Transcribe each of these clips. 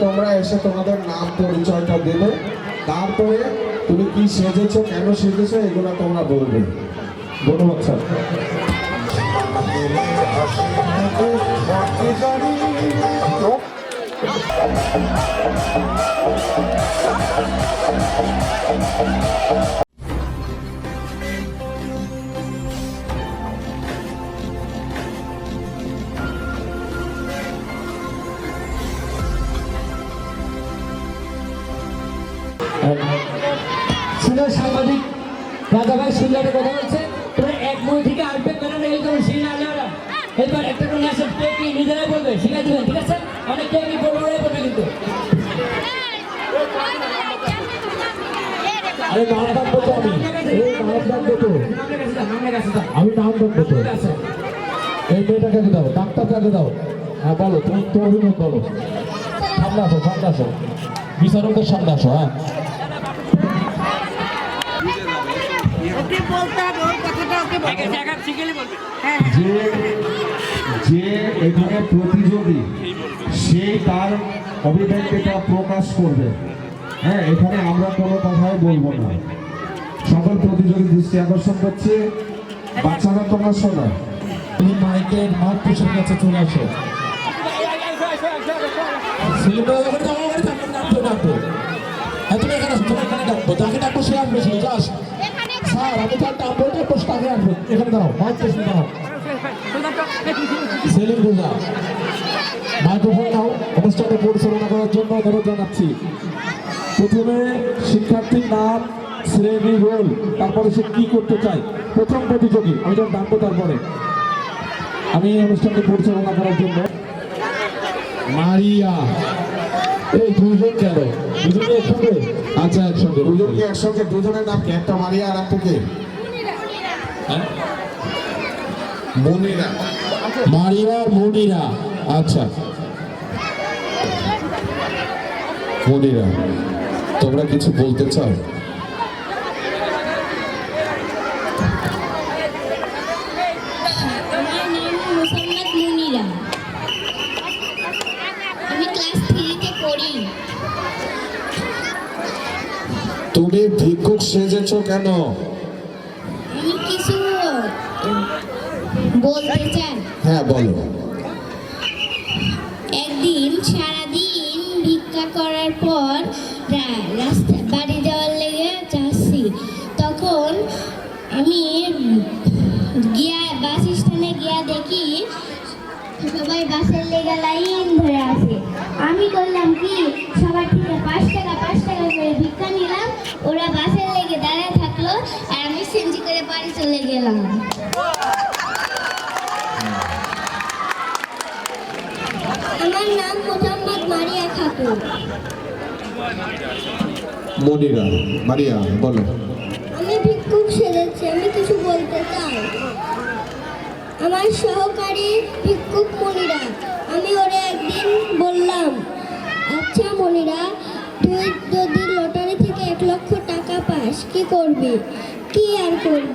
তোমরা এসে তোমাদের নাম পরিচয়টা দেবে। তারপরে তুমি কি সেজেছো, কেন সেজেছো, এগুলো তোমরা বলবে। ধন্যবাদ, স্যার। রাজা ভাই সুন্দর কথা বলছে। তোমরা এক মুই থেকে আসবে কেন রেল করো না আলাদা এবার একটা করে মেসেজ কে কি নিজেরাই বলবে, শিখাই দিবেন, ঠিক আছে? অনেক কে কি বলবে ওরাই কিন্তু। আরে নাম ডাকবো আমি। এই নাম ডাকবো তো। আমি নাম ডাকবো তো। এই মেয়েটাকে দাও দাও। হ্যাঁ বলো তুমি তো অভিনয় বলো সামনে আসো সামনে আসো। বিচারকের সামনে আসো হ্যাঁ ওকে বলতে হবে ওর কথাটা ওকে বলতে হবে। দেখা শিখেলে বলবে। হ্যাঁ যে যে এখানে প্রতিযোগী সেই তার অভিব্যক্তিটা প্রকাশ করবে। হ্যাঁ এখানে আমরা কোনো কথাই বলব না। সকল প্রতিযোগী দৃষ্টি আকর্ষণ করছে। বাচ্চারা তোমরা শোনো। তুমি মাইকের মাঠ পুষের কাছে চলে আসো। হ্যাঁ এখানে ডাকবো। যাকে ডাকবো সে আসবে সে যা আসো স্যার, আমি তার ডাকবো ডাকবো তাকে আসবে এখানে দাঁড়াও মাইক পেছনে দাঁড়াও। সেলিম রেজা মাইক্রোফোন নাও, অনুষ্ঠানটা পরিচালনা করার জন্য অনুরোধ জানাচ্ছি। প্রথমে শিক্ষার্থীর নাম, শ্রেণি রোল তারপরে সে কি করতে চায়? প্রথম প্রতিযোগী, আমি যখন ডাকবো তারপরে। আমি এই অনুষ্ঠানকে পরিচালনা করার জন্য। মারিয়া এই কেন? দুজনে একসঙ্গে? আচ্ছা একসঙ্গে দুজনকে একসঙ্গে দুজনের নাম কি? একটা মারিয়া আর একটা কে? হ্যাঁ? মনিরা। মারিয়া মনিরা আচ্ছা। মনিরা তোমরা কিছু বলতে চাও আমার নাম মোসাম্মদ মুনিরা আমি ক্লাস থ্রিতে পড়ি তুমি ভিক্ষুক সেজেছো কেন? কিছু বলতে চাই। হ্যাঁ বলো। একদিন সারাদিন ভিক্ষা করার পর রাস্তা বাড়ি যাওয়ার লেগে যাচ্ছি। তখন আমি গিয়া বাস স্ট্যান্ডে গিয়া দেখি সবাই বাসের লেগে লাইন ধরে আছে। আমি করলাম কি? সবার থেকে পাঁচ টাকা পাঁচ টাকা করে ভিক্ষা নিলাম। ওরা বাসের লেগে দাঁড়ায় থাকল আর আমি সেঞ্জি করে বাড়ি চলে গেলাম। আমার নাম মোহাম্মদ মারিয়া খাতুন মনিরা মারিয়া বলো। আমি ভিক্ষুক সেরেছি আমি কিছু বলতে চাই। আমার সহকারী ভিক্ষুক মনিরা আমি ওরে একদিন বললাম আচ্ছা মনিরা তুই যদি লটারি থেকে এক লক্ষ টাকা পাস, কি করবি? কি আর করব?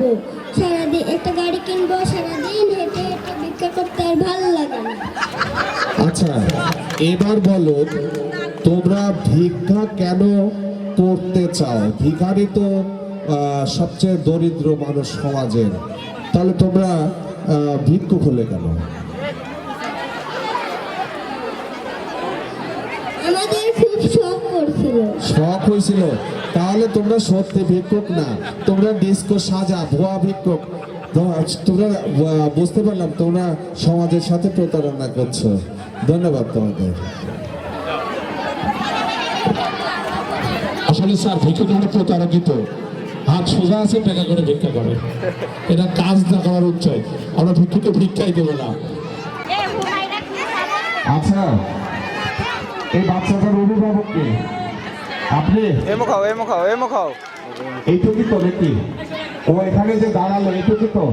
সারাদিন একটা গাড়ি কিনবো, সারাদিন হেঁটে হেঁটে ভিক্ষা করতে আর ভালো লাগে না। আচ্ছা এবার বলো, তোমরা ভিক্ষা কেন করতে চাও? ভিখারি তো সবচেয়ে দরিদ্র মানুষ সমাজের। তাহলে তোমরা ভিক্ষুক হলে কেন আমাদের খুব শখ করছিল। শখ হয়েছিল। তাহলে তোমরা সত্যি ভিক্ষুক না। তোমরা ডিস্কো সাজা ভুয়া ভিক্ষুক। তোমরা বুঝতে পারলাম তোমরা সমাজের সাথে প্রতারণা করছ। ধন্যবাদ তোমাদের। আসলে স্যার ভিক্ষুক আমরা প্রতারকিত হাত সোজা আছে টাকা করে ভিক্ষা করে। এটা কাজ না করার উচ্চয় আমরা ভিক্ষুকে ভিক্ষাই দেবো না। আচ্ছা এই বাচ্চাটার অভিভাবক কে? আপনি? এমো খাও এমো খাও এমো খাও। এইটুকুই তো নাকি? ও এখানে যে দাঁড়াল এইটুকু তো?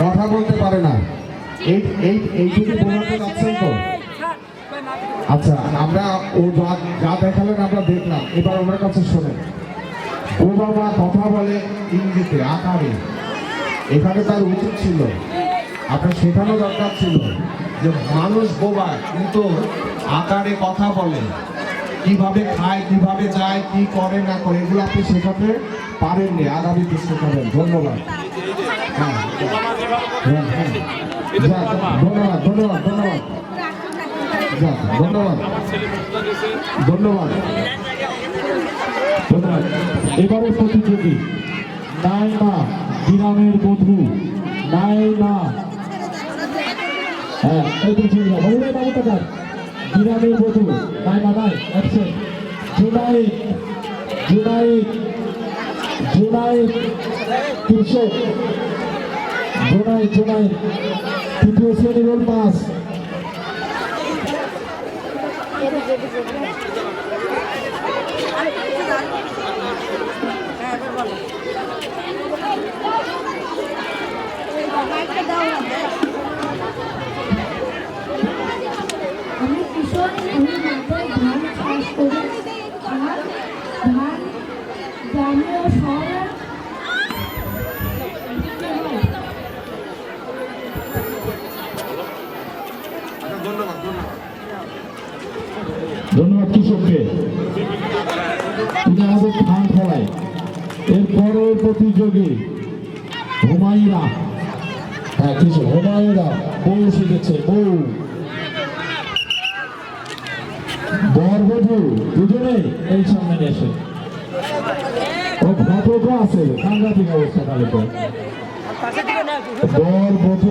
কথা বলতে পারে না। এই এই এইটুকু বোঝাতে যাচ্ছেন তো। আচ্ছা আমরা ও যা যা দেখালেন আমরা দেখলাম। এবার ওনার কাছে শোনেন। ও বাবা কথা বলে ইংরেজিতে আকারে। এখানে তার উচিত ছিল আপনার শেখানো দরকার ছিল যে মানুষ বোবা কিন্তু আকারে কথা বলে। কীভাবে খায় কীভাবে যায় কি করে না করে এগুলো আপনি শেখাতে পারেননি। আগামীতে শেখাবেন। ধন্যবাদ। হ্যাঁ। হ্যাঁ, হ্যাঁ। ধন্যবাদ ধন্যবাদ ধন্যবাদ। ধন্যবাদ। ধন্যবাদ। ধন্যবাদ। এবারে প্রতিযোগী, নাইমা গ্রামের বধূ নাইমা। হ্যাঁ এই তো ঠিক আছে বলুন বাবু টাকার গ্রামের বধূ নাইমা নাই অ্যাকশন জুনাইদ জুনাইদ জুনাইদ কৃষক জুনাইদ জুনাইদ তৃতীয় শ্রেণি রোল পাস আমি কৃষক আমি মাথায় ধান চাষ করি। আর ধান গ্রামে ও শহরে ধন্যবাদ কৃষককে তিনি আমাদের ধান ফলায় এরপরের প্রতিযোগী হুমায়ুরা। হ্যাঁ কৃষক হুমায়ুরা বউ শিখেছে বউ বরবধূ দুজনেই এই সামনে এসে ও ঘটকও আছে সাংঘাতিক অবস্থা তাহলে তো। বরবধূ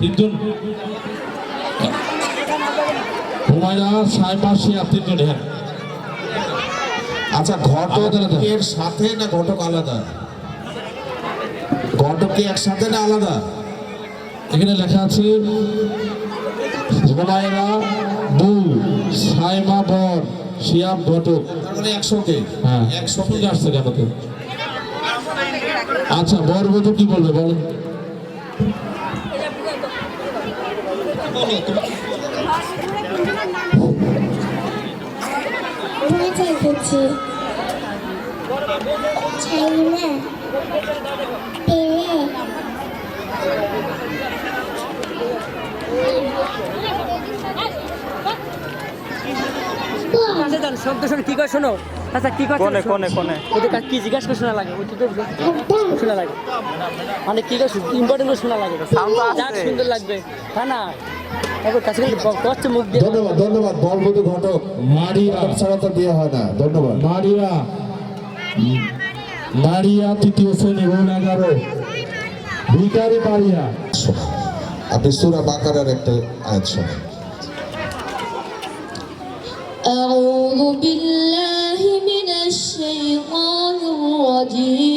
তিনজন? হুমায়রা সাইমা শিয়া তিনজন হ্যাঁ আচ্ছা ঘটক। এর সাথে না ঘটক আলাদা? ঘটক কি একসাথে না আলাদা? এখানে লেখা আছে হুমায়রা সাইমা বর শিয়াম ঘটক। মানে একসঙ্গে? হ্যাঁ। একসঙ্গে একসঙ্গে আসছে কেন আচ্ছা বর বধূ কি বলবে বলো? করছি চাই না পেয়ে শব্দ শোনো কি করে শোনো। আচ্ছা কি করে কোনে কোনে কোনে? কি জিজ্ঞাসা করে শোনা লাগে? তো শোনা লাগে। মানে কি করে ইম্পর্টেন্ট শোনা লাগে। আসছে। সুন্দর লাগবে। তা না একবার কাছে কিন্তু করছে মুখ দিয়ে ধন্যবাদ ধন্যবাদ বলবধূ ঘটক মারিয়া ঘটক ছাড়া তো বিয়ে হয় না ধন্যবাদ মারিয়া মারিয়া তৃতীয় শ্রেণী রোল এগারো ভিকারি মারিয়া আপনি সুরা বাকারার একটা আয়াত শোনেন أعوذ بالله من الشيطان الرجيم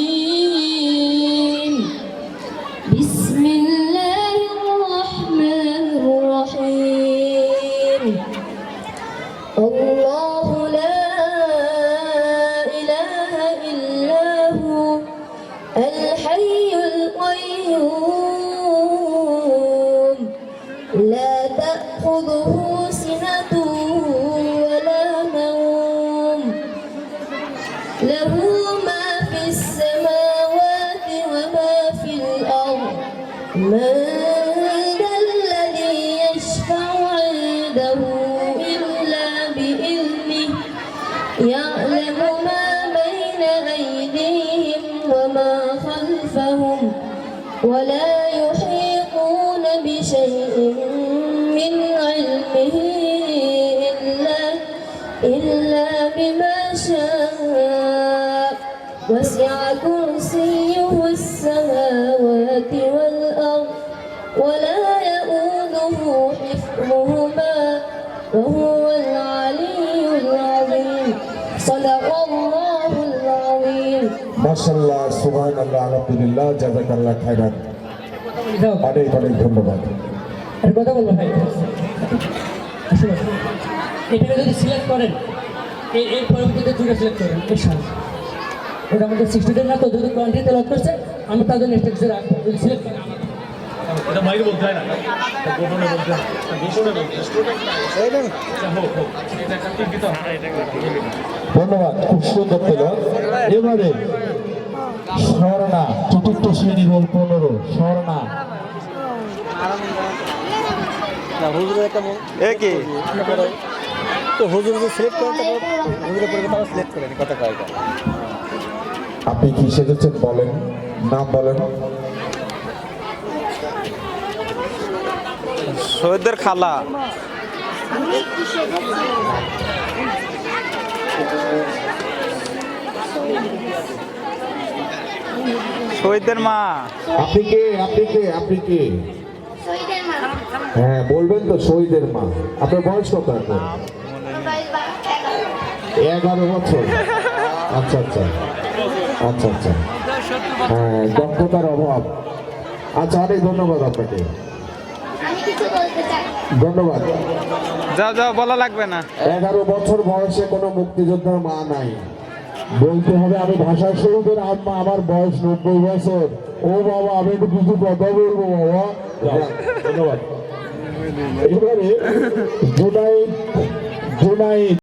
خلفهم ولا يحيطون بشيء من علمه إلا إلا بما شاء. وسع كرسيه السماوات والأرض ولا يؤوده حفظهما وهو মার্শাল্লাহ সুহান আল্লাহ আলহামদুলিল্লাহ জাজাক আল্লাহ খায়রাত অনেক অনেক ধন্যবাদ। কথা বলব ভাই এটা যদি সিলেক্ট করেন এই এই পরবর্তীতে দুটো সিলেক্ট করেন ইনশাআল্লাহ। ওটা আমাদের সিক্সটিদের না তো যদি কোয়ান্টিতে লক করছে আমি তাদের স্ট্রাকচার রাখব যদি সিলেক্ট করেন ধন্যবাদ খুব সুন্দর এবারে স্বর্ণা চতুর্থ শ্রেণি রোল পনেরো স্বর্ণা। আপনি কি সেজেছেন? বলেন। নাম বলেন। শহীদদের খালা। শহীদদের মা। আপনি কে? আপনি কে? আপনি কে? শহীদের মা। হ্যাঁ বলবেন তো শহীদের মা। আপনার বয়স কত এখন? এগারো বছর। আচ্ছা আচ্ছা। আচ্ছা আচ্ছা। হ্যাঁ দক্ষতার অভাব। আচ্ছা অনেক ধন্যবাদ আপনাকে। আমি কিছু বলতে চাই। ধন্যবাদ। যাও যাও বলা লাগবে না। এগারো বছর বয়সে কোনো মুক্তিযোদ্ধার মা নাই। বলতে হবে আমি ভাষা শহীদের আম্মা আমার বয়স নব্বই বছর। ও বাবা আমি একটু কিছু কথা বলব বাবা। ধন্যবাদ। এবারে জুনাইদ জুনাইদ।